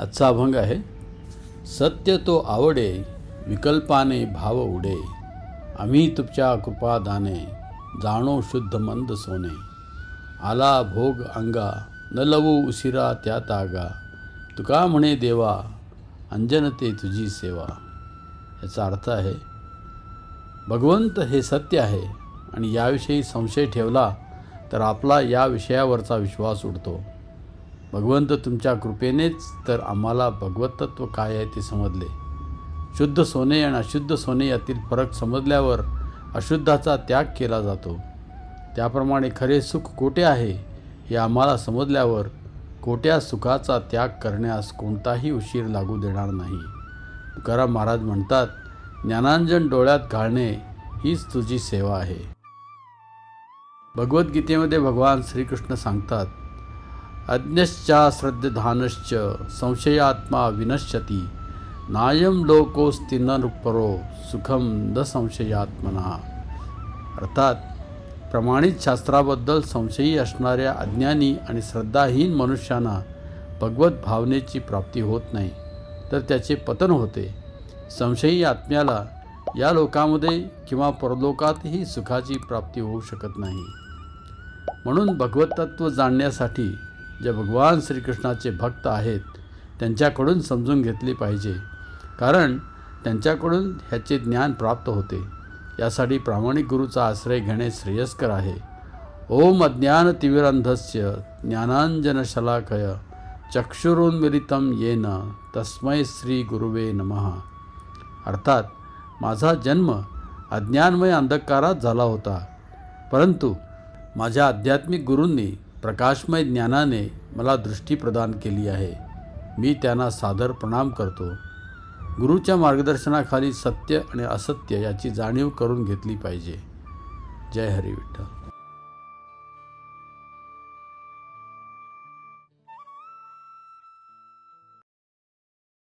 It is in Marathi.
आजचा अभंग आहे सत्य तो आवडे विकल्पाने भाव उडे आम्ही तुमच्या कृपादाने जाणो शुद्ध मंद सोने. आला भोग अंगा न लवू उशिरा त्या तागा तुका म्हणे देवा अंजनते तुझी सेवा. याचा अर्थ आहे भगवंत हे सत्य आहे आणि याविषयी संशय ठेवला तर आपला या विषयावरचा विश्वास उडतो. भगवंत तुमच्या कृपेनेच तर आम्हाला भगवतत्व काय आहे ते समजले. शुद्ध सोने आणि अशुद्ध सोने यातील फरक समजल्यावर अशुद्धाचा त्याग केला जातो. त्याप्रमाणे खरे सुख कोठे आहे हे आम्हाला समजल्यावर कोट्या सुखाचा त्याग करण्यास कोणताही उशीर लागू देणार नाही. तुकाराम महाराज म्हणतात ज्ञानांजन डोळ्यात घालणे हीच तुझी सेवा आहे. भगवद्गीतेमध्ये भगवान श्रीकृष्ण सांगतात अज्ञश्चा श्रद्धधानश्च संशयात्मा विनश्यती। नायम लोकोस्ति न सुखम न संशयात्मना। अर्थात प्रमाणित शास्त्राबद्दल संशयी असणाऱ्या अज्ञानी आणि श्रद्धाहीन मनुष्यांना भगवत भावनेची प्राप्ती होत नाही तर त्याचे पतन होते. संशयी आत्म्याला या लोकामध्ये किंवा परलोकातही सुखाची प्राप्ती होऊ शकत नाही. म्हणून भगवत तत्व जाणण्यासाठी जे भगवान श्रीकृष्णाचे भक्त आहेत त्यांच्याकडून समजून घेतले पाहिजे. कारण त्यांच्याकडून ह्याचे ज्ञान प्राप्त होते. यासाठी प्रामाणिक गुरुचा आश्रय घेणे श्रेयस्कर आहे. ओम अज्ञान तिविरंधस्य ज्ञानांजन शलाकय येन तस्मै श्री गुरुवे नमः. अर्थात माझा जन्म अज्ञानमय अंधकारात झाला होता. परंतु माझ्या आध्यात्मिक गुरूंनी प्रकाशमय ज्ञानाने मला दृष्टी प्रदान केली आहे. मी त्यांना सादर प्रणाम करतो. गुरुच्या मार्गदर्शनाखाली सत्य आणि असत्य याची जाणीव करून घेतली पाहिजे. जय हरी विठ्ठल.